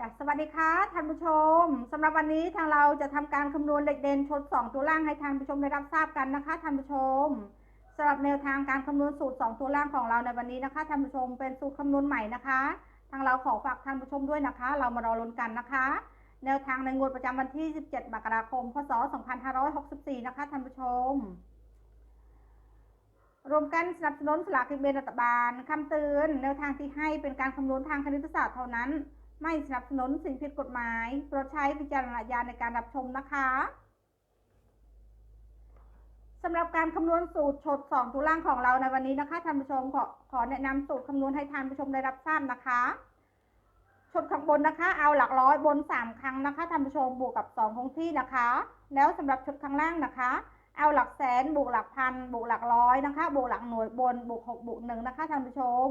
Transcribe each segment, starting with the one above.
จ้ะสวัสดีค่ะท่านผู้ชมสำหรับวันนี้ทางเราจะทำการคำนวณเล็กเด่นชน 2 ตัวล่างให้ท่านผู้ชมได้รับทราบกันนะคะท่านผู้ชมสำหรับแนวทางการคำนวณสูตร 2 ตัวล่างของเราในวันนี้นะคะท่านผู้ชมเป็นสูตรคำนวณใหม่นะคะ ทางเราขอฝากท่านผู้ชมด้วยนะคะ เรามารอลุ้นกันนะคะ แนวทางในงวดประจำวันที่ 17 มกราคม พศ 2564 นะคะท่านผู้ชมรวมกันสนับสนุนสลากกินแบ่งรัฐบาลคำเตือนแนวทางที่ให้เป็นการคำนวณทางคณิตศาสตร์เท่านั้น ไม่สนับสนุนสิ่งผิดกฎหมายโปรดใช้วิจารณญาณในการรับชมนะคะสำหรับการคำนวณสูตรชดสองตัวล่างของเราในวันนี้นะคะท่านผู้ชมขอขอแนะนำสูตรคำนวณให้ท่านผู้ชมได้รับทราบนะคะชดข้างบนนะคะ เอาหลักร้อยบนสามครั้งนะคะท่านผู้ชมบวกกับสองคงที่นะคะ แล้วสำหรับชดข้างล่างนะคะ เอาหลักแสนบวกหลักพันบวกหลักร้อยนะคะบวกหลักหน่วยบนบวกหกบวกหนึ่งนะคะท่านผู้ชม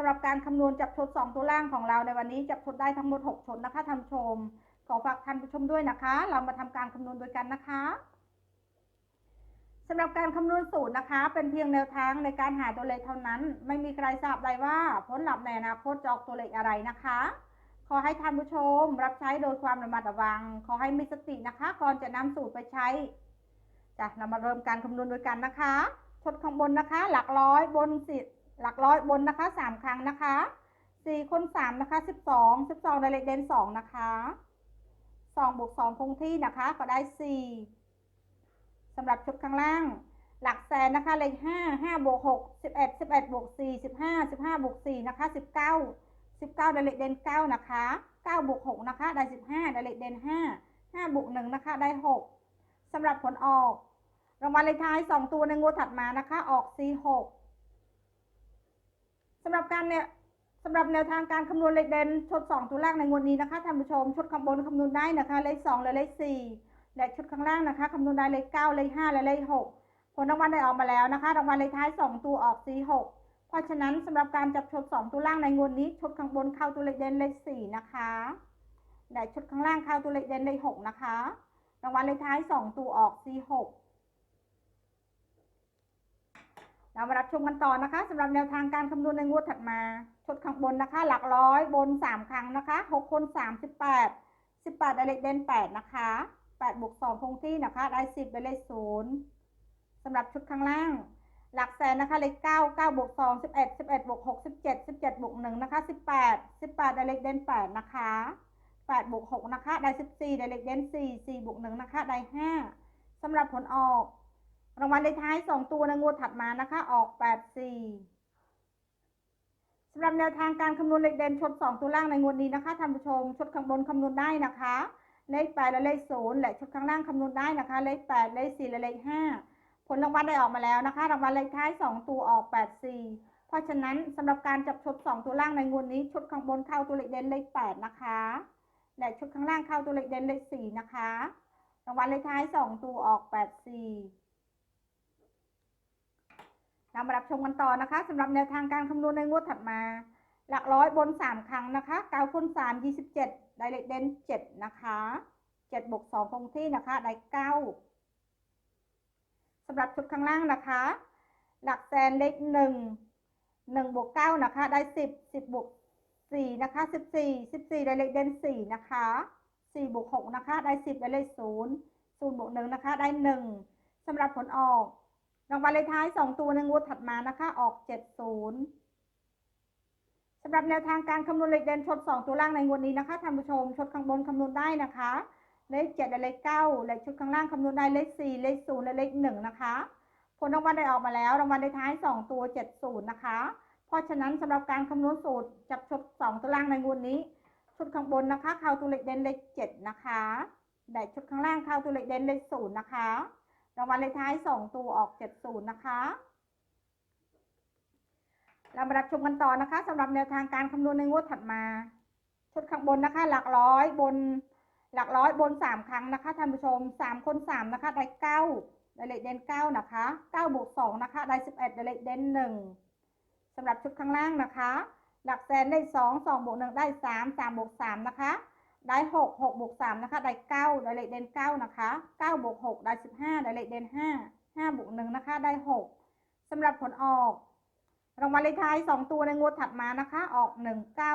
ำหรับการคำนวณจับชด2ตัวล่างของเราในวันนี้จับชดได้ทั้งหมด 6ชดนะคะท่านผู้ชม ขอฝากท่านผู้ชมด้วยนะคะ เรามาทำการคำนวณโดยกันนะคะสำหรับการคำนวณสูตรนะคะ เป็นเพียงแนวทางในการหาตัวเลขเท่านั้น ไม่มีใครทราบได้ว่าผลลัพธ์ในอนาคตจะออกตัวเลขอะไรนะคะ ขอให้ท่านผู้ชม รับใช้โดยความระมัดระวัง ขอให้มีสตินะคะ ก่อนจะนำสูตรไปใช้จ้ะเรามาเริ่มการคำนวณโดยกันนะคะชดข้างบนนะคะ หลักร้อยบนสิ หลักร้อยบนนะคะสามครั้งนะคะสี่คนสามนะคะสิบสองสิบสองในเลขเด่นสองนะคะสองบวกสองคงที่นะคะก็ได้สี่สำหรับชุดข้างล่าง หลักแสนนะคะเลขห้าห้าบวกหกสิบเอ็ดสิบเอ็ดบวกสี่สิบห้าสิบห้าบวกสี่นะคะสิบเก้าสิบเก้าในเลขเด่นเก้านะคะเก้าบวกหกนะคะ ได้สิบห้าในเลขเด่นห้าห้าบวกหนึ่งนะคะได้หกสำหรับผลออกรางวัลเลขท้ายสองตัวในงวดถัดมานะคะ ออกสี่หก สำหรับการเนี่ยสำหรับแนวทางการคำนวณเลขเด่นชุด2 ตัวล่างในงวดนี้นะคะท่านผู้ชมชุดข้างบนคำนวณได้นะคะเลข2และเลข4และชุดข้างล่างนะคะคำนวณได้เลข9เลข5และเลข6ผลรางวัลได้ออกมาแล้วนะคะรางวัลเลขท้าย 2 ตัวออก4 6เพราะฉะนั้นสำหรับการจับชุด2 ตัวล่างในงวดนี้ชุดข้างบนเข้าตัวเลขเด่นเลข4นะคะและชุดข้างล่างเข้าตัวเลขเด่นเลข6นะคะรางวัลเลขท้าย 2 ตัวออก4 6 เรามารับชมกันต่อนะคะสำหรับแนวทางการคำนวณในงวดถัดมาชดข้างบนนะคะ หลักร้อยบนสามครั้งนะคะหกคนสามสิบแปดสิบแปดได้เลขเด่นแปดนะคะแปดบวกสองคงที่นะคะ ได้สิบได้เลขศูนย์สำหรับชุดข้างล่าง หลักแสนนะคะเลขเก้าเก้าบวกสองสิบเอ็ดสิบเอ็ดบวกหกสิบเจ็ดสิบเจ็ดบวกหนึ่งนะคะสิบแปดสิบแปดได้เลขเด่นแปดนะคะแปดบวกหกนะคะ ได้สิบสี่ได้เลขเด่นสี่สี่บวกหนึ่งนะคะ ได้ห้าสำหรับผลออก รางวัลเลขท้าย 2 ตัวในงวดถัดมานะคะ ออก 84สำหรับแนวทางการคำนวณเลขเด่นชด2 ตัวล่างในงวดนี้นะคะท่านผู้ชมชดข้างบนคำนวณได้นะคะ เลข8และเลข0และชดข้างล่างคำนวณได้นะคะ เลข8เลข4และเลข5ผลรางวัลได้ออกมาแล้วนะคะ รางวัลเลขท้าย 2 ตัวออก 84 เพราะฉะนั้นสำหรับการจับชด2 ตัวล่างในงวดนี้ชดข้างบนเข้าตัวเลขเด่นเลข 8 นะคะและชุดข้างล่างเข้าตัวเลขเด่นเลข4นะคะ รางวัลเลขท้าย 2 ตัวออก 84 เรามารับชมกันต่อนะคะสำหรับแนวทางการคำนวณในงวดถัดมา หลักร้อยบนสามครั้งนะคะเก้าคูณสามยี่สิบเจ็ดได้เลขเด่นเจ็ดนะคะเจ็ดบวกสองคงที่นะคะ ได้เก้าสำหรับชุดข้างล่างนะคะ หลักแสนเลขหนึ่งหนึ่งบวกเก้านะคะ ได้สิบสิบบวกสี่นะคะสิบสี่สิบสี่ได้เลขเด่นสี่นะคะสี่บวกหกนะคะ ได้สิบได้เลขศูนย์ศูนย์บวกหนึ่งนะคะ ได้หนึ่งสำหรับผลออก รางวัลเลขท้าย 2 ตัวในงวดถัดมานะคะ ออก 70สำหรับแนวทางการคำนวณเลขเด่นชด 2 ตัวล่างในงวดนี้นะคะท่านผู้ชมชดข้างบนคำนวณได้นะคะเลข7และเลข9เลขชุดข้างล่างคำนวณได้เลข4เลข0และเลข1นะคะผลรางวัลได้ออกมาแล้วรางวัลเลขท้าย 2 ตัว 70 นะคะ เพราะฉะนั้นสำหรับการคำนวณสูตรจับชด2 ตัวล่างในงวดนี้ ชุดข้างบนนะคะเข้าตัวเลขเด่นเลข7นะคะ แต่ชุดข้างล่างเข้าตัวเลขเด่นเลข0นะคะ รางวัลเลขท้าย2ตัวออก70นนะคะเรามารับชมกันต่อนะคะสำหรับแนวทางการคำนวณในงวดถัดมา ชุดข้างบนนะคะ หลักร้อยบนหลักร้อยบน3ครั้งนะคะท่านผู้ชม3คน3นะคะ ได้9ได้เลขเด่น9นะคะ9บวก2นะคะได้11ได้เลขเด่น1สำหรับชุดข้างล่างนะคะ หลักแสนได้2 2บวก1ได้3 3บวก3นะคะ ได้หกหกบวกสามนะคะ ได้เก้าได้เลขเด่นเก้านะคะเก้าบวกหกได้สิบห้าได้เลขเด่นห้าห้าบวกหนึ่งนะคะ ได้หกสำหรับผลออก รางวัลเลขท้ายสองตัวในงวดถัดมานะคะ ออกหนึ่งเก้า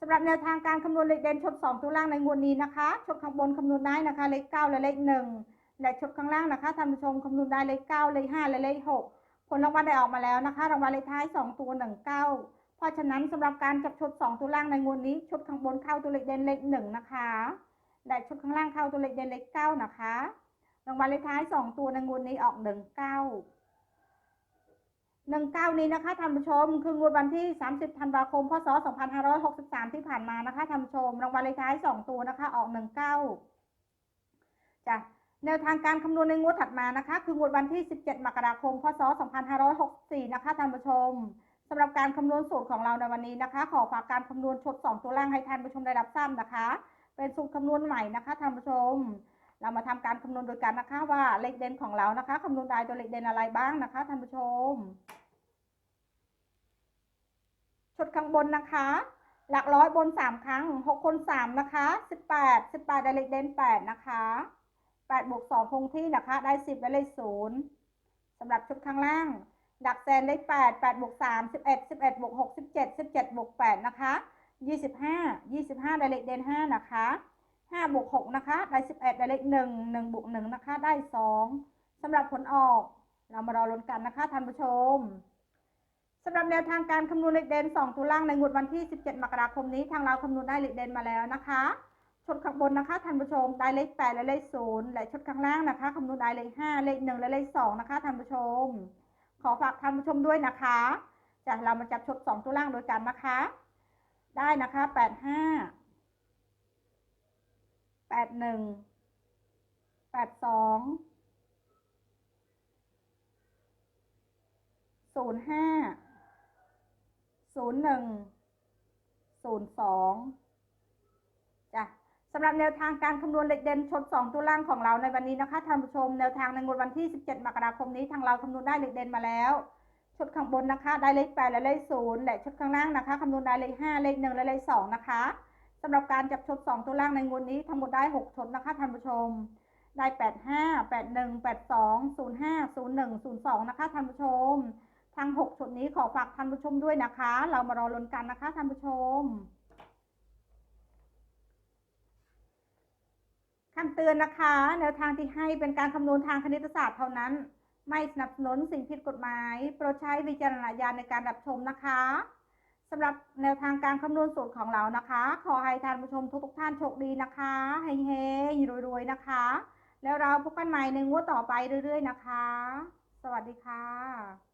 สำหรับแนวทางการคำนวณเลขเด่นชด2ตัวล่างในงวดนี้นะคะชดข้างบนคำนวณได้นะคะ เลข9และเลข1และชดข้างล่างนะคะท่านผู้ชมคำนวณได้เลข9เลข5และเลข6ผลรางวัลได้ออกมาแล้วนะคะ รางวัลเลขท้าย2ตัว19เพราะฉะนั้นสำหรับการจับชด2ตัวล่างในงวดนี้ชดข้างบนเข้าตัวเลขเด่นเลข1นะคะและชดข้างล่างเข้าตัวเลขเด่นเลข9นะคะรางวัลเลขท้าย2ตัวในงวดนี้ออก 19 19 นี้นะคะท่านผู้ชม คืองวดวันที่ 30 ธันวาคม พศ 2563 ที่ผ่านมานะคะท่านผู้ชม รางวัลเลขท้าย 2 ตัวนะคะ ออก 19จ้ะแนวทางการคำนวณในงวดถัดมานะคะ คืองวดวันที่ 17 มกราคม พศ 2564 นะคะท่านผู้ชม สำหรับการคำนวณสูตรของเราในวันนี้นะคะ ขอฝากการคำนวณชุด2ตัวล่างให้ท่านผู้ชมได้รับทราบนะคะ เป็นสูตรคำนวณใหม่นะคะท่านผู้ชม เรามาทำการคำนวณโดยกันนะคะว่าเลขเด่นของเรานะคะคำนวณได้ตัวเลขเด่นอะไรบ้างนะคะท่านผู้ชมชุดข้างบนนะคะ หลักร้อยบนสามครั้งหกคนสามนะคะสิบแปดสิบแปดได้เลขเด่นแปดนะคะแปดบวกสองคงที่นะคะ ได้สิบได้เลขศูนย์สำหรับชุดข้างล่าง หลักแสนเลขแปดแปดบวกสามสิบเอ็ดสิบเอ็ดบวกหกสิบเจ็ดสิบเจ็ดบวกแปดนะคะยี่สิบห้ายี่สิบห้าได้เลขเด่นห้านะคะห้าบวกหกนะคะ ได้สิบเอ็ดได้เลขหนึ่งหนึ่งบวกหนึ่งนะคะ ได้สองสำหรับผลออก เรามารอลุ้นกันนะคะท่านผู้ชมสำหรับแนวทางการคำนวณเลขเด่น2ตัวล่างในงวดวันที่ 17 มกราคมนี้ ทางเราคำนวณได้เลขเด่นมาแล้วนะคะชดข้างบนนะคะท่านผู้ชมได้เลข 8 และเลข 0 และชดข้างล่างนะคะคำนวณได้เลข 5 เลข 1 และเลข 2 นะคะท่านผู้ชม ขอฝากท่านผู้ชมด้วยนะคะจะเรามาจับชุด2ตัวล่างโดยกันนะคะ ได้นะคะ85 81 82ศูนย์ห้าศูนย์หนึ่งศูนย์สองจ้ะ สำหรับแนวทางการคำนวณเลขเด่นชดสองตัวล่างของเราในวันนี้นะคะท่านผู้ชมแนวทางในงวดวันที่ 17 มกราคมนี้ทางเราคำนวณได้เลขเด่นมาแล้วชุดข้างบนนะคะได้เลขแปดและเลขศูนย์และชุดข้างล่างนะคะคำนวณได้เลขห้าเลขหนึ่งและเลขสองนะคะสำหรับการจับชดสองตัวล่างในงวดนี้ทั้งหมดได้หกชดนะคะท่านผู้ชม ได้แปดห้าแปดหนึ่งแปดสองศูนย์ห้าศูนย์หนึ่งศูนย์สองนะคะท่านผู้ชม ทั้ง 6ชุดนี้ขอฝากท่านผู้ชมด้วยนะคะ เรามารอลุ้นกันนะคะท่านผู้ชม คำเตือนนะคะ แนวทางที่ให้เป็นการคำนวณทางคณิตศาสตร์เท่านั้น ไม่สนับสนุนสิ่งผิดกฎหมาย โปรดใช้วิจารณญาณในการรับชมนะคะสำหรับแนวทางการคำนวณสูตรของเรานะคะ ขอให้ท่านผู้ชมทุกๆท่านโชคดีนะคะเฮงๆรวยๆนะคะ แล้วเราพบกันใหม่ในงวดต่อไปเรื่อย ๆ นะคะ สวัสดีค่ะ